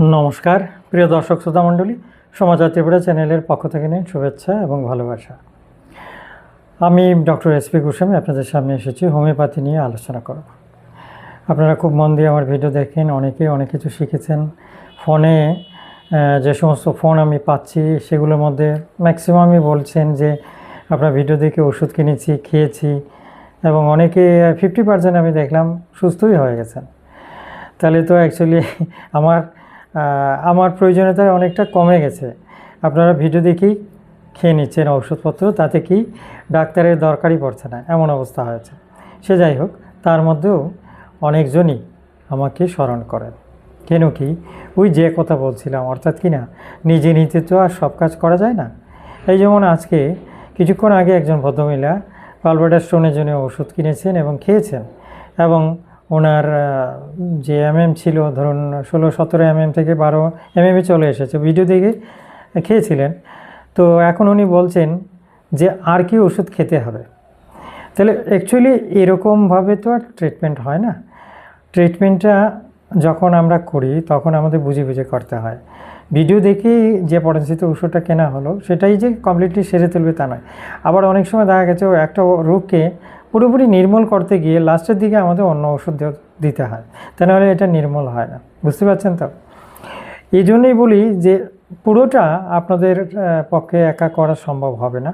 নমস্কার, প্রিয় দর্শক শ্রোতা মণ্ডলী সমাচার ত্রিপুরা চ্যানেলের পক্ষ থেকে নিন শুভেচ্ছা এবং ভালোবাসা। আমি ডক্টর এস পি গোস্বামী, আপনাদের সামনে এসেছি, হোমিওপ্যাথি নিয়ে আলোচনা করব। আপনারা খুব মন দিয়ে আমার ভিডিও দেখেন অনেকে অনেক কিছু শিখেছেন। ফোনে যে সমস্ত ফোন আমি পাচ্ছি, সেগুলোর মধ্যে ম্যাক্সিমামই বলছেন যে, আপনার ভিডিও দেখে ওষুধ কিনেছি, খেয়েছি এবং অনেকে ফিফটি পার্সেন্ট আমি দেখলাম সুস্থই হয়ে গেছেন। তাহলে তো অ্যাকচুয়ালি আমার আমার প্রয়োজনীয়তা অনেকটা কমে গেছে। আপনারা ভিডিও দেখেই খেয়ে নিচ্ছেন ওষুধপত্র তাতে কি ডাক্তারের দরকারই পড়ছে না, এমন অবস্থা হয়েছে। সে যাই হোক, তার মধ্যেও অনেকজনই আমাকে স্মরণ করেন। কেন কি, ওই যে কথা বলছিলাম, অর্থাৎ কি না, নিজে নিজে তো আর সব কাজ করা যায় না। এই যেমন আজকে কিছুক্ষণ আগে একজন ভদ্রমহিলা পালবেটার স্টোনের জন্য ওষুধ কিনেছেন এবং খেয়েছেন এবং ওনার যে এমএম ছিল, ধরুন ষোলো সতেরো এমএম থেকে বারো এমএমে চলে এসেছে। ভিডিও দেখে খেয়েছিলেন। তো এখন উনি বলছেন যে আর কি ওষুধ খেতে হবে। তাহলে অ্যাকচুয়ালি এরকমভাবে তো আর ট্রিটমেন্ট হয় না। ট্রিটমেন্টটা যখন আমরা করি, তখন আমাদের বুঝে বুঝে করতে হয়। ভিডিও দেখেই যে পরিচিত ওষুধটা কেনা হলো, সেটাই যে কমপ্লিটলি সেরে তুলবে তা নয়। আবার অনেক সময় দেখা গেছে, একটা রোগকে পুরোপুরি নির্মূল করতে গিয়ে লাস্টের দিকে আমাদের অন্য ওষুধ দিতে হয়। তা নাহলে এটা নির্মূল হয় না। বুঝতে পারছেন তো? এই জন্যই বলি যে পুরোটা আপনাদের পক্ষে একা করা সম্ভব হবে না।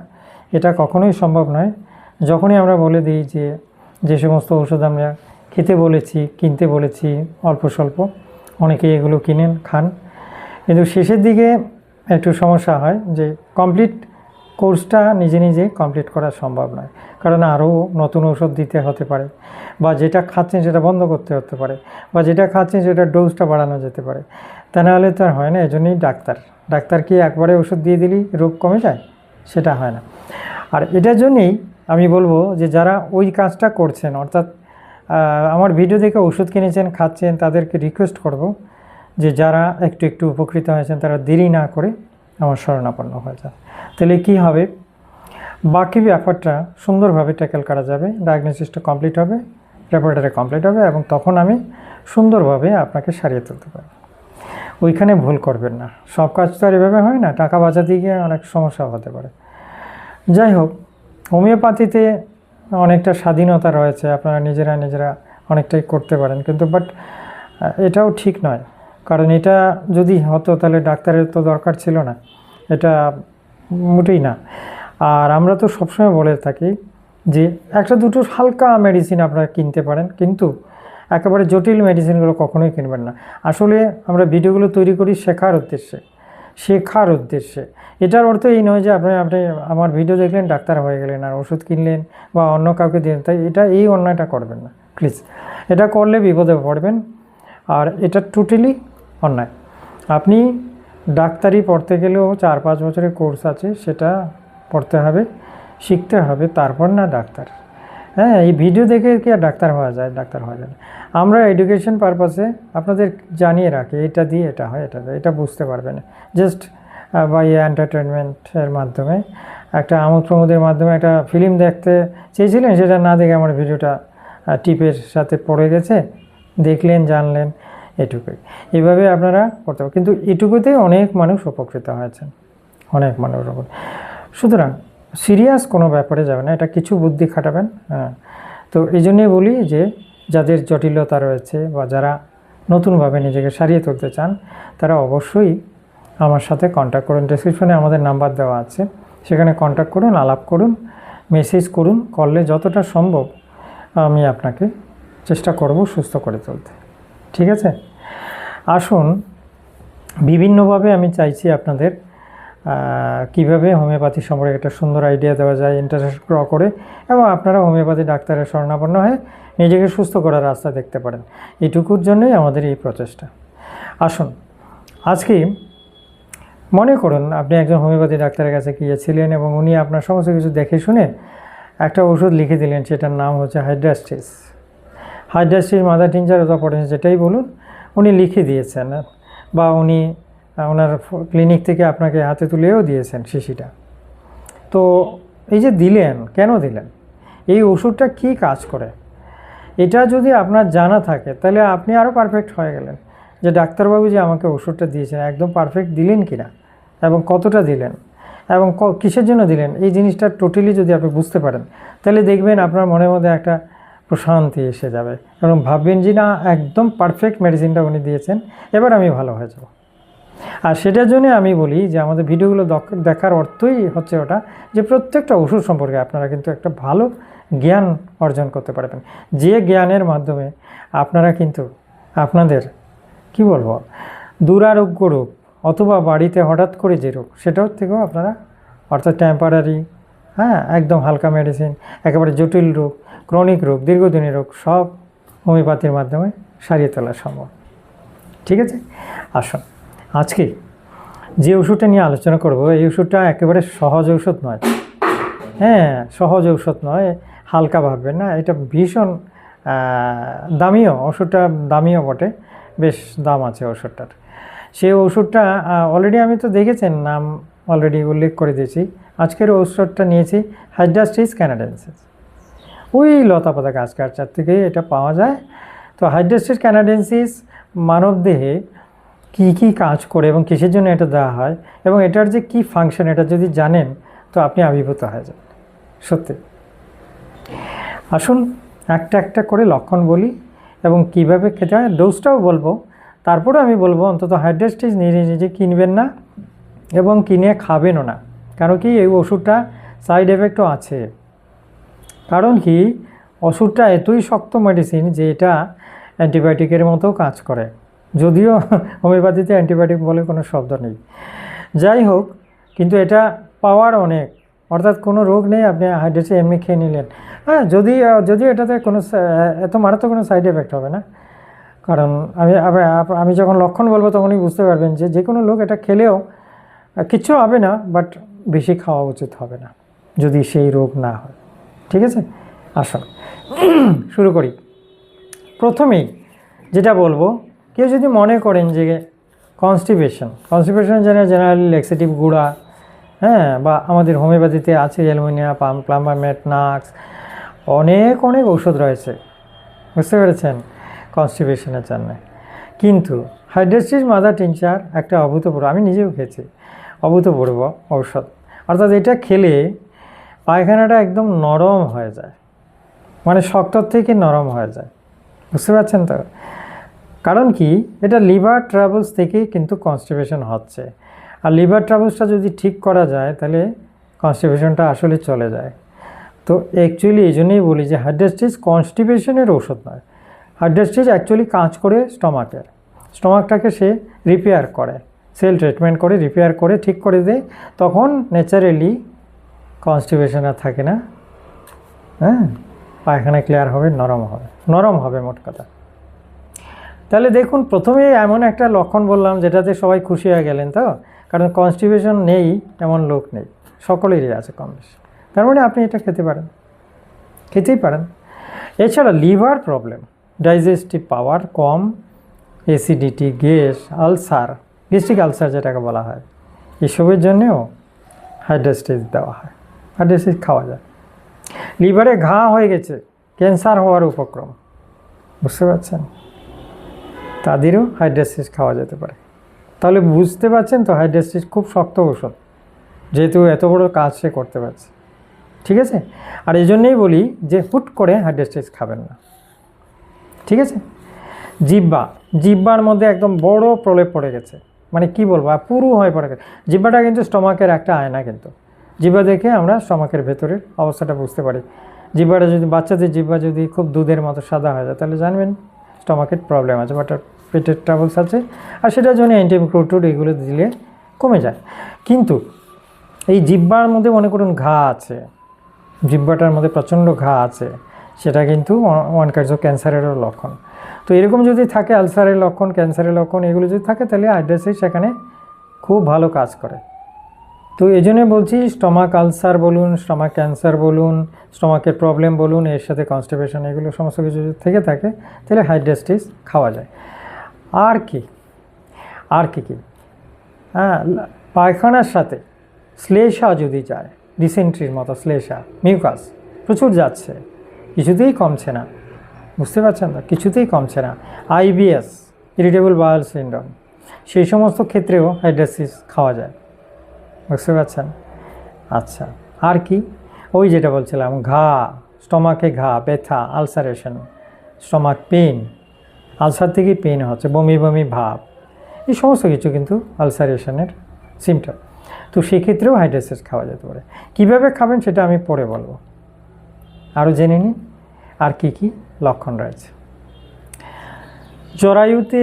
এটা কখনোই সম্ভব নয়। যখনই আমরা বলে দিই যে যে সমস্ত ওষুধ আমরা খেতে বলেছি, কিনতে বলেছি, অল্প স্বল্প, অনেকেই এগুলো কিনেন, খান। কিন্তু শেষের দিকে একটু সমস্যা হয় যে কমপ্লিট কোর্সটা নিজে নিজে কমপ্লিট করা সম্ভব নয়। কারণ আরও নতুন ওষুধ দিতে হতে পারে বা যেটা খাচ্ছেন সেটা বন্ধ করতে হতে পারে বা যেটা খাচ্ছেন সেটা ডোজটা বাড়ানো যেতে পারে। তা নাহলে তো আর হয় না, এজন্যই ডাক্তার। ডাক্তার কি একবারে ওষুধ দিয়ে দিলেই রোগ কমে যায়? সেটা হয় না। আর এটার জন্যেই আমি বলব যে যারা ওই কাজটা করছেন, অর্থাৎ আমার ভিডিও দেখে ওষুধ কিনেছেন, খাচ্ছেন, তাদেরকে রিকোয়েস্ট করব যে যারা একটু একটু উপকৃত হয়েছেন, তারা দেরি না করে আমার শরণাপন্ন হয়ে যায় তাহলে কী হবে? বাকি ব্যাপারটা সুন্দরভাবে ট্যাকেল করা যাবে ডায়াগনোসিসটা কমপ্লিট হবে ল্যাবরেটরি কমপ্লিট হবে এবং তখন আমি সুন্দরভাবে আপনাকে সারিয়ে তুলতে পারব। ওইখানে ভুল করবেন না। সব কাজ তো আর এভাবে হয় না, টাকা বাঁচাতে গিয়ে অনেক সমস্যা হতে পারে। যাই হোক, হোমিওপ্যাথিতে অনেকটা স্বাধীনতা রয়েছে, আপনারা নিজেরা নিজেরা অনেকটাই করতে পারেন, কিন্তু বাট এটাও ঠিক নয়। কারণ এটা যদি হতো তাহলে ডাক্তারের তো দরকার ছিল না। এটা মোটেই না। আর আমরা তো সবসময় বলে থাকি যে একটা দুটো হালকা মেডিসিন আপনারা কিনতে পারেন, কিন্তু একেবারে জটিল মেডিসিনগুলো কখনোই কিনবেন না। আসলে আমরা ভিডিওগুলো তৈরি করি শেখার উদ্দেশ্যে শেখার উদ্দেশ্যে। এটার অর্থ এই নয় যে আপনি আপনি আমার ভিডিও দেখলেন, ডাক্তার হয়ে গেলেন আর ওষুধ কিনলেন বা অন্য কাউকে দিলেন, তাই এটা এই অন্যায়টা করবেন না প্লিজ এটা করলে বিপদে পড়বেন। আর এটা টোটালি অন্যায়। আপনি ডাক্তারি পড়তে গেলেও চার পাঁচ বছরের কোর্স আছে, সেটা পড়তে হবে, শিখতে হবে, তারপর না ডাক্তার। হ্যাঁ এই ভিডিও দেখে কি আর ডাক্তার হওয়া যায়? ডাক্তার হওয়া যায় আমরা এডুকেশন পারপাসে আপনাদের জানিয়ে রাখি, এটা দিয়ে এটা হয়, এটা এটা বুঝতে পারবেন। জাস্ট বাই এন্টারটেনমেন্টের মাধ্যমে, একটা আমোদ প্রমোদের মাধ্যমে একটা ফিল্ম দেখতে চেয়েছিলেন, সেটা না দেখে আমার ভিডিওটা টিপের সাথে পড়ে গেছে। দেখলেন, জানলেন। এটুকুই। এইভাবে আপনারা করতে পারেন কিন্তু এটুকুতে অনেক মানুষ উপকৃত হয়েছেন। অনেক মানুষ সুতরাং সিরিয়াস কোনো ব্যাপারে যাবে না, এটা কিছু বুদ্ধি খাটাবেন হ্যাঁ। তো এই জন্যই বলি যে, যাদের জটিলতা রয়েছে বা যারা নতুনভাবে নিজেকে সারিয়ে তুলতে চান, তারা অবশ্যই আমার সাথে কন্ট্যাক্ট করুন। ডিসক্রিপশনে আমাদের নাম্বার দেওয়া আছে। সেখানে কন্ট্যাক্ট করুন, আলাপ করুন মেসেজ করুন, করলে যতটা সম্ভব আমি আপনাকে চেষ্টা করব সুস্থ করে তুলতে। ঠিক আছে? আসুন, বিভিন্নভাবে আমি চাইছি আপনাদের কীভাবে হোমিওপ্যাথি সম্পর্কে একটা সুন্দর আইডিয়া দেওয়া যায় ইন্টারেস্ট গ্র করে, এবং আপনারা হোমিওপ্যাথি ডাক্তারের শরণাপন্ন হয়ে নিজেকে সুস্থ করার রাস্তা দেখতে পারেন। এটুকুর জন্যই আমাদের এই প্রচেষ্টা। আসুন, আজকে মনে করুন, আপনি একজন হোমিওপ্যাথি ডাক্তারের কাছে গিয়েছিলেন এবং উনি আপনার সমস্ত কিছু দেখে শুনে একটা ওষুধ লিখে দিলেন, সেটার নাম হচ্ছে হাইড্রাস্টিস। হাইড্রাস্টিস মাদার টিনচার অথবা পটেন্স যেটাই বলুন। উনি লিখে দিয়েছেন বা উনি ওনার ক্লিনিক থেকে আপনাকে হাতে তুলেও দিয়েছেন শিশিটা। তো এই যে দিলেন, কেন দিলেন? এই ওষুধটা কি কাজ করে? এটা যদি আপনার জানা থাকে, তাহলে আপনি আরও পারফেক্ট হয়ে গেলেন। যে ডাক্তারবাবু যে আমাকে ওষুধটা দিয়েছেন, একদম পারফেক্ট দিলেন কি না এবং কতটা দিলেন? এবং কিসের জন্য দিলেন? এই জিনিসটা টোটালি যদি আপনি বুঝতে পারেন, তাহলে দেখবেন আপনার মনের মধ্যে একটা প্রশান্তি এসে যাবে। এবং ভাববেন যে না, একদম পারফেক্ট মেডিসিনটা উনি দিয়েছেন, এবার আমি ভালো হয়ে যাব। আর সেটার জন্য আমি বলি যে, আমাদের ভিডিওগুলো দেখার অর্থই হচ্ছে ওটা যে, প্রত্যেকটা ওষুধ সম্পর্কে আপনারা কিন্তু একটা ভালো জ্ঞান অর্জন করতে পারবেন। যে জ্ঞানের মাধ্যমে আপনারা কিন্তু আপনাদের, কি বলব, দুরারোগ্য রোগ অথবা বাড়িতে হঠাৎ করে যে রোগ, সেটার থেকেও আপনারা, অর্থাৎ টেম্পারারি হ্যাঁ একদম হালকা মেডিসিন একেবারে জটিল রোগ ক্রনিক রোগ, দীর্ঘদিনের রোগ, সব হোমিওপ্যাথির মাধ্যমে সারিয়ে তোলা সম্ভব। ঠিক আছে? আসুন, আজকে যে ওষুধটা নিয়ে আলোচনা করব, এই ওষুধটা একেবারে সহজ ঔষধ নয়। হ্যাঁ সহজ ঔষধ নয়, হালকা ভাববেন না, এটা ভীষণ দামিও ওষুধটা দামিও বটে, বেশ দাম আছে ওষুধটার। সেই ওষুধটা অলরেডি আমি তো দেখেছেন, নাম অলরেডি উল্লেখ করে দিয়েছি। আজকের ওষুধটা নিয়েছি হাইড্রাস্টিস ক্যানাডেন্সিস। ওই লতা পাতা গাছ গাছার থেকেই এটা পাওয়া যায়। তো হাইড্রাস্টিস ক্যানাডেন্সিস মানবদেহে কী কী কাজ করে এবং কিসের জন্য এটা দেওয়া হয় এবং এটার যে কী ফাংশন এটা যদি জানেন, তো আপনি আবির্ভূত হয়ে যান সত্যি। আসুন একটা একটা করে লক্ষণ বলি এবং কীভাবে খেতে হয় ডোজটাও বলব। তারপরে আমি বলব, অন্তত হাইড্রাস্টিস নিজে নিজে কিনবেন না এবং কিনে খাবেনও না। কারণ কি এই ওষুধটা সাইড এফেক্টও আছে। কারণ কি? ওষুধটা এতই শক্ত মেডিসিন যে এটা অ্যান্টিবায়োটিকের মতো কাজ করে। যদিও হোমিওপ্যাথিতে অ্যান্টিবায়োটিক বলে কোনো শব্দ নেই। যাই হোক, কিন্তু এটা পাওয়ার অনেক। অর্থাৎ কোনো রোগ নেই, আপনি হাইড্রেসে এমনি খেয়ে নিলেন। হ্যাঁ যদি, যদিও এটাতে কোনো এত মারাত্মক কোনো সাইড এফেক্ট হবে না। কারণ আমি আমি যখন লক্ষণ বলব তখনই বুঝতে পারবেন যে যে কোনো লোক এটা খেলেও কিচ্ছু হবে না বাট বেশি খাওয়া উচিত হবে না, যদি সেই রোগ না হয়। ঠিক আছে? আসুন শুরু করি। প্রথমেই যেটা বলব, কেউ যদি মনে করেন যে কনস্টিপেশন কনস্টিপেশন যেন জেনারেলি লেক্সেটিভ গুঁড়া হ্যাঁ বা আমাদের হোমিওপ্যাথিতে আছে অ্যালুমিনিয়া, পাম প্লাম্বামেট নাক্স অনেক অনেক ঔষধ রয়েছে। বুঝতে পেরেছেন? কনস্টিপেশনের জন্য। কিন্তু হাইড্রেস্টিস মাদার টিংচার একটা অভূতপূর্ব, আমি নিজেও খেয়েছি, অভূতপূর্ব ঔষধ। অর্থাৎ এটা খেলে পায়খানাটা একদম নরম হয়ে যায়। মানে শক্ত থেকে নরম হয়ে যায়। বুঝতে পারছেন তো? কারণ কি? এটা লিভার ট্রাভেলস থেকেই কিন্তু কনস্টিপেশন হচ্ছে। আর লিভার ট্রাভেলসটা যদি ঠিক করা যায়, তাহলে কনস্টিপেশনটা আসলে চলে যায়। তো অ্যাকচুয়ালি এই জন্যই বলি যে হাইড্রাস্টিস কনস্টিপেশনের ওষুধ নয়। হাইড্রাস্টিস অ্যাকচুয়ালি কাজ করে স্টমাকের। স্টমাকটাকে সে রিপেয়ার করে। সেল ট্রিটমেন্ট করে রিপেয়ার করে, ঠিক করে দেয় তখন ন্যাচারালি কনস্টিপেশন আর থাকে না হ্যাঁ? পায়খানা ক্লিয়ার হবে, নরম হবে নরম হবে মোট কথা। তাহলে দেখুন প্রথমেই এমন একটা লক্ষণ বললাম যেটাতে সবাই খুশি হয়ে গেলেন তো? কারণ কনস্টিপেশন নেই, এমন লোক নেই, সকলেরই আছে কম বেশি। তার মানে আপনি এটা খেতে পারেন, খেতেই পারেন। এছাড়া লিভার প্রবলেম ডাইজেস্টিভ পাওয়ার কম acidity gas, ulcer gastric ulcer যেটাকে বলা হয়, এসবের জন্যেও হাইড্রাস্টিস দেওয়া হয়। হাইড্রাস্টিস খাওয়া যায়। লিভারে ঘা হয়ে গেছে ক্যান্সার হওয়ার উপক্রম। বুঝতে পারছেন? তাদেরও হাইড্রাস্টিস খাওয়া যেতে পারে। তাহলে বুঝতে পারছেন তো হাইড্রাস্টিস খুব শক্ত ওষুধ, যেহেতু এত বড় কাজ সে করতে পারছে। ঠিক আছে? আর এই জন্যেই বলি যে হুট করে হাইড্রাস্টিস খাবেন না। ঠিক আছে? জিব্বা জিব্বার মধ্যে একদম বড় প্রলেপ পড়ে গেছে। মানে কি বলব? আর পুরো হয়ে পড়ে গেছে। জিব্বাটা কিন্তু স্টমাকের একটা আয়না কিন্তু। জিব্বা দেখে আমরা স্টমাকের ভেতরের অবস্থাটা বুঝতে পারি। জিব্বাটা যদি, বাচ্চাদের জিব্বা যদি খুব দুধের মতো সাদা হয়ে যায়, তাহলে জানবেন স্টমাকের প্রবলেম আছে, বাট পেটের ট্রাভেলস আছে, আর সেটার জন্য অ্যান্টিবায়োটিক এগুলো দিলে কমে যায়। কিন্তু এই জিব্বার মধ্যে মনে করুন ঘা আছে, জিব্বাটার মধ্যে প্রচণ্ড ঘা আছে, সেটা কিন্তু ওয়ান কাইন্ডস ক্যান্সারেরও লক্ষণ। তো এরকম যদি থাকে আলসারের লক্ষণ ক্যান্সারের লক্ষণ, এগুলো যদি থাকে, তাহলে হাইড্রাসিস সেখানে খুব ভালো কাজ করে। তো এই জন্যে বলছি স্টমাক আলসার বলুন স্টমাক ক্যান্সার বলুন স্টমাকের প্রবলেম বলুন, এর সাথে কনস্টিপেশন এগুলো সমস্ত কিছু থেকে থাকে, তাহলে হাইড্রাস্টিস খাওয়া যায়। আর কি? আর কি কি? হ্যাঁ পায়খানার সাথে শ্লেষা যদি যায় ডিসেন্ট্রির মতো শ্লেষা মিউকাস প্রচুর যাচ্ছে, কিছুতেই কমছে না। বুঝতে পারছেন তো? কিছুতেই কমছে না। আইবিএস ইরিটেবল বায়াল সিন্ড্রোম সেই সমস্ত ক্ষেত্রেও হাইড্রাসিস খাওয়া যায়। বুঝতে পারছেন? আচ্ছা আর কি? ওই যেটা বলছিলাম, ঘা, স্টমাকে ঘা, ব্যথা, আলসারেশন, স্টমাক পেন আলসার থেকে পেন হচ্ছে, বমি বমি ভাব, এই সমস্ত কিছু কিন্তু আলসারেশনের সিমটম তো সেক্ষেত্রেও হাইড্রাসিস খাওয়া যেতে পারে। কীভাবে খাবেন সেটা আমি পরে বলব। আরও জেনে নিন, আর কি কি লক্ষণ রয়েছে। জরায়ুতে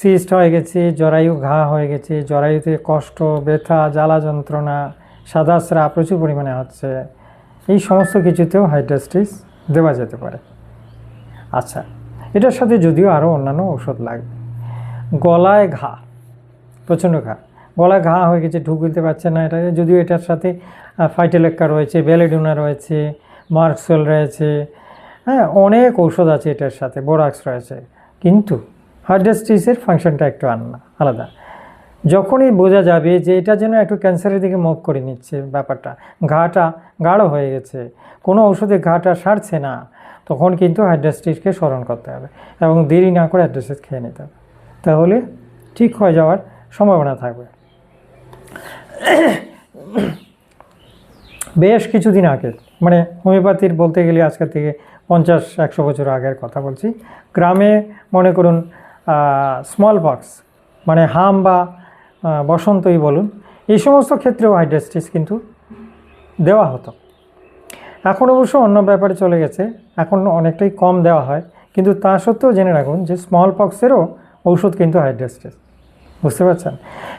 সিস্ট হয়ে গেছে, জরায়ু ঘা হয়ে গেছে, জরায়ুতে কষ্ট, ব্যথা, জ্বালা যন্ত্রণা সাদা স্রাব প্রচুর পরিমাণে হচ্ছে। এই সমস্ত কিছুতেও হাইড্রাস্টিস দেওয়া যেতে পারে। আচ্ছা এটার সাথে যদিও আরও অন্যান্য ওষুধ লাগবে। গলায় ঘা, প্রচণ্ড ঘা। গলায় ঘা হয়ে গেছে, ঢুক দিতে পারছে না এটা। যদিও এটার সাথে ফাইটেলেক্কা রয়েছে বেলেডুনা রয়েছে মার্কসেল রয়েছে। হ্যাঁ অনেক ঔষধ আছে এটার সাথে, বোরাক্স রয়েছে। কিন্তু হার্ডাস্টিসের ফাংশনটা একটু আন্না আলাদা। যখনই বোঝা যাবে যে এটা যেন একটু ক্যান্সারের দিকে মুভ করে নিচ্ছে ব্যাপারটা, ঘাটা, গাঢ় হয়ে গেছে, কোনো ওষুধে ঘাটা সারছে না, তখন কিন্তু হাইড্রাস্টিসকে স্মরণ করতে হবে এবং দেরি না করে হাইড্রাস্টিস খেয়ে নিতে হবে। তাহলে ঠিক হয়ে যাওয়ার সম্ভাবনা থাকবে। বেশ কিছুদিন আগে মানে হোমিওপ্যাথির বলতে গেলে আজকের থেকে পঞ্চাশ, একশো বছর আগের কথা বলছি, গ্রামে মনে করুন স্মল পক্স মানে হাম বা বসন্তই বলুন, এই সমস্ত ক্ষেত্রেও হাইড্রাস্টিস কিন্তু দেওয়া হতো। এখন অবশ্য অন্য ব্যাপারে চলে গেছে, এখন অনেকটাই কম দেওয়া হয়, কিন্তু তা সত্ত্বেও জেনে রাখুন যে স্মল পক্সেরও ঔষধ কিন্তু হাইড্রাস্টিস বুঝতে পারছেন?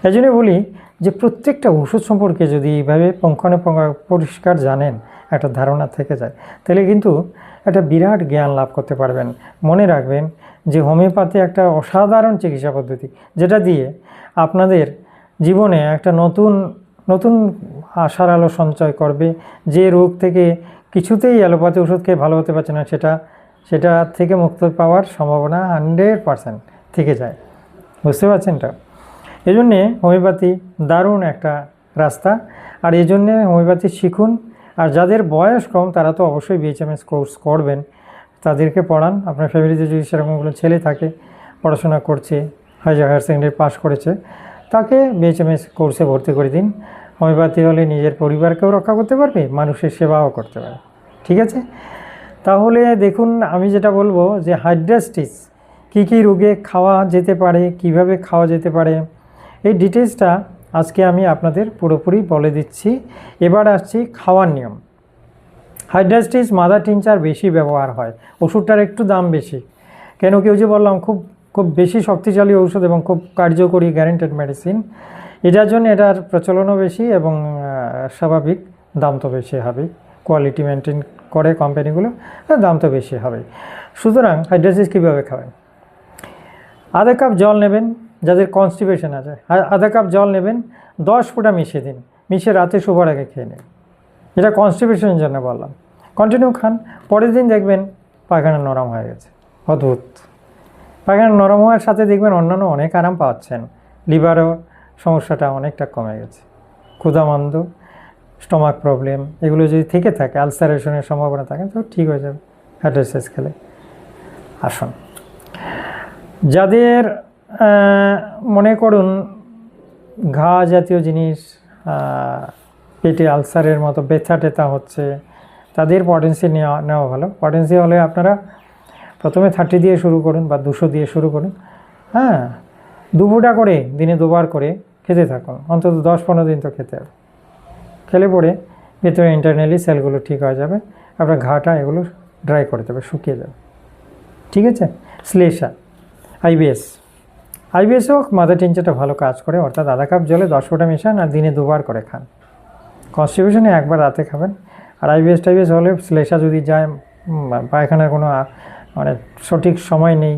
এই জন্যই বলি যে প্রত্যেকটা ওষুধ সম্পর্কে যদি এইভাবে পঙ্খানুপঙ্খ পরিষ্কার জানেন একটা ধারণা থেকে যায়। তাহলে কিন্তু একটা বিরাট জ্ঞান লাভ করতে পারবেন। মনে রাখবেন যে হোমিওপ্যাথি একটা অসাধারণ চিকিৎসা পদ্ধতি, যেটা দিয়ে আপনাদের জীবনে একটা নতুন নতুন আশার আলো সঞ্চয় করবে। যে রোগ থেকে কিছুতেই অ্যালোপ্যাথি ওষুধ খেয়ে ভালো হতে পারছে না, সেটা সেটা থেকে মুক্ত পাওয়ার সম্ভাবনা হান্ড্রেড পারসেন্ট থেকে যায়। বুঝতে পারছেন তো? এই জন্যে হোমিওপ্যাথি দারুণ একটা রাস্তা। আর এই জন্যে হোমিওপ্যাথি শিখুন। আর যাদের বয়স কম, তারা তো অবশ্যই বিএইচএমএস কোর্স করবেন। তাদেরকে পড়ান। আপনার ফ্যামিলিতে যদি সেরকমগুলো ছেলে থাকে, পড়াশোনা করছে হায়ার হায়ার সেকেন্ডারি পাস করেছে, তাকে বিএইচএমএস কোর্সে ভর্তি করে দিন। হোমিওপ্যাথি হলে নিজের পরিবারকেও রক্ষা করতে পারবে, মানুষের সেবাও করতে পারবে। ঠিক আছে? তাহলে দেখুন, আমি যেটা বলব যে হাইড্রাস্টিস কী কী রোগে খাওয়া যেতে পারে, কীভাবে খাওয়া যেতে পারে, এই ডিটেলসটা আজকে আমি আপনাদের পুরোপুরি বলে দিচ্ছি। এবার আসছি খাওয়ার নিয়ম। হাইড্রাস্টিস মাদার টিনচার বেশি ব্যবহার হয়, ওষুধটার একটু দাম বেশি। কেন কি ওই যে বললাম, খুব খুব বেশি শক্তিশালী ঔষধ এবং খুব কার্যকরী গ্যারেন্টেড মেডিসিন এটার জন্য এটার প্রচলনও বেশি এবং স্বাভাবিক দাম তো বেশি হবে। কোয়ালিটি মেনটেন করে কোম্পানিগুলো দাম তো বেশি হবে। সুতরাং হাইড্রাসিস কীভাবে খাবেন? আধা কাপ জল নেবেন যাদের কনস্টিপেশন আছে। আধা কাপ জল নেবেন, দশ ফোঁটা মিশিয়ে দিন। মিশিয়ে রাতে শোবার আগে খেয়ে নিন। এটা কনস্টিপেশনের জন্য বললাম। কন্টিনিউ খান, পরের দিন দেখবেন পায়খানা নরম হয়ে গেছে। অদ্ভুত। পায়খানা নরম হওয়ার সাথে দেখবেন অন্যান্য অনেক আরাম পাচ্ছেন। লিভারও সমস্যাটা অনেকটা কমে গেছে। ক্ষুধামন্দ, স্টমাক প্রবলেম, এগুলো যদি থেকে থাকে, আলসারেশনের সম্ভাবনা থাকে, তো ঠিক হয়ে যাবে। হাইড্রাইসিস খেলে। আসুন। যাদের মনে করুন, ঘা জাতীয় জিনিস পেটে আলসারের মতো ব্যথা টেথা হচ্ছে, তাদের পটেন্সি নেওয়া নেওয়া ভালো। পটেন্সি হলে আপনারা প্রথমে থার্টি দিয়ে শুরু করুন বা দুশো দিয়ে শুরু করুন। হ্যাঁ দুপুরটা করে, দিনে দুবার করে খেতে থাকুন। অন্তত দশ পনেরো দিন তো খেতে হবে। খেলে পরে ভেতরে ইন্টারনালি সেলগুলো ঠিক হয়ে যাবে, আপনার ঘাটা এগুলো ড্রাই করে দেবে, শুকিয়ে যাবে। ঠিক আছে? শ্লেষা আইবিএস আইবিএসও মাদার টিনচারটা ভালো কাজ করে, অর্থাৎ আধা কাপ জলে দশ ফোঁটা মেশান আর দিনে দুবার করে খান। কনস্টিটিউশনে একবার রাতে খাবেন। আর আইবিএস টাইবিএস হলে শ্লেষা যদি যায় পায়খানার কোনো মানে সঠিক সময় নেই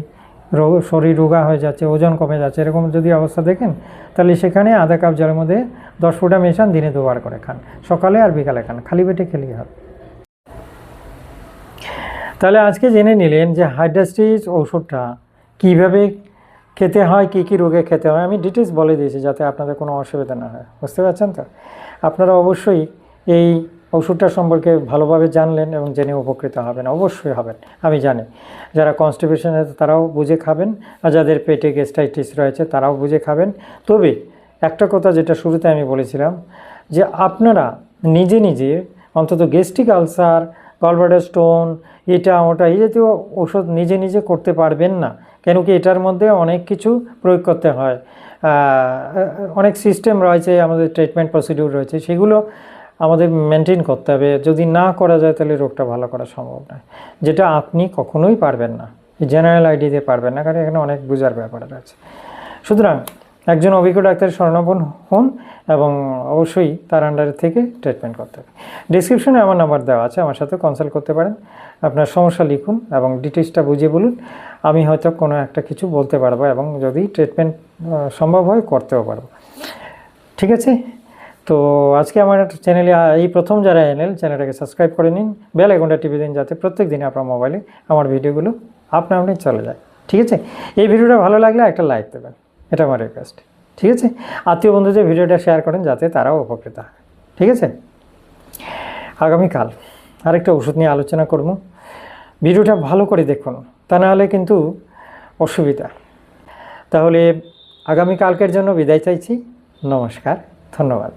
শরীর রোগা হয়ে যাচ্ছে, ওজন কমে যাচ্ছে, এরকম যদি অবস্থা দেখেন, তাহলে সেখানে আধা কাপ জলের মধ্যে দশ ফোঁটা মেশান, দিনে দুবার করে খান। সকালে আর বিকালে খান, খালি পেটে খেলেই হবে। তাহলে আজকে জেনে নিলেন যে হাইড্রাস্টিস ওষুধটা কীভাবে খেতে হয়, কী কী রোগে খেতে হয়, আমি ডিটেলস বলে দিয়েছি যাতে আপনাদের কোনো অসুবিধা না হয়। বুঝতে পারছেন তো? আপনারা অবশ্যই এই ওষুধটা সম্পর্কে ভালোভাবে জানলেন এবং জেনে উপকৃত হবেন, অবশ্যই হবেন, আমি জানি। যারা কনস্টিপেশন আছে তারাও বুঝে খাবেন, আর যাদের পেটে গেস্টাইটিস রয়েছে তারাও বুঝে খাবেন। তবে একটা কথা যেটা শুরুতে আমি বলেছিলাম, যে আপনারা নিজে নিজে অন্তত গেস্ট্রিক আলসার গলব্লাডার স্টোন এটা ওটা এই জাতীয় ওষুধ নিজে নিজে করতে পারবেন না। কেন কি এটার মধ্যে অনেক কিছু প্রয়োগ করতে হয়। অনেক সিস্টেম রয়েছে, আমাদের ট্রিটমেন্ট প্রসিডিউর রয়েছে, সেগুলো আমাদের মেনটেন করতে হবে। যদি না করা যায়, তাহলে রোগটা ভালো করা সম্ভব নয়। যেটা আপনি কখনোই পারবেন না। জেনারেল আইডি দিয়ে পারবেন না, কারণ এখানে অনেক বোঝার ব্যাপার আছে সুতরাং একজন অভিজ্ঞ ডাক্তারের স্বর্ণাপন হন এবং অবশ্যই তার আন্ডারে থেকে ট্রিটমেন্ট করতে হবে। ডিসক্রিপশনে আমার নাম্বার দেওয়া আছে, আমার সাথে কনসাল্ট করতে পারেন। আপনার সমস্যা লিখুন এবং ডিটেলসটা বুঝিয়ে বলুন। আমি হয়তো কোনো একটা কিছু বলতে পারব এবং যদি ট্রিটমেন্ট সম্ভব হয় করতেও পারব। ঠিক আছে? তো আজকে আমার চ্যানেলে এই প্রথম যারা এলেন চ্যানেলটাকে সাবস্ক্রাইব করে নিন। বেল আইকনটা টিপে দিন যাতে প্রত্যেক দিন আপনার মোবাইলে আমার ভিডিওগুলো আপনা আপনি চলে যায়। ঠিক আছে? এই ভিডিওটা ভালো লাগলে একটা লাইক দেবেন। এটা আমার রিকোয়েস্ট ঠিক আছে? আত্মীয় বন্ধুদের ভিডিওটা শেয়ার করেন যাতে তারাও উপকৃত হয়। ঠিক আছে? আগামীকাল। আরেকটা ওষুধ নিয়ে আলোচনা করব। ভিডিওটা ভালো করে দেখুন, তা নাহলে কিন্তু অসুবিধা। তাহলে আগামীকালকের জন্য বিদায় চাইছি। নমস্কার, ধন্যবাদ।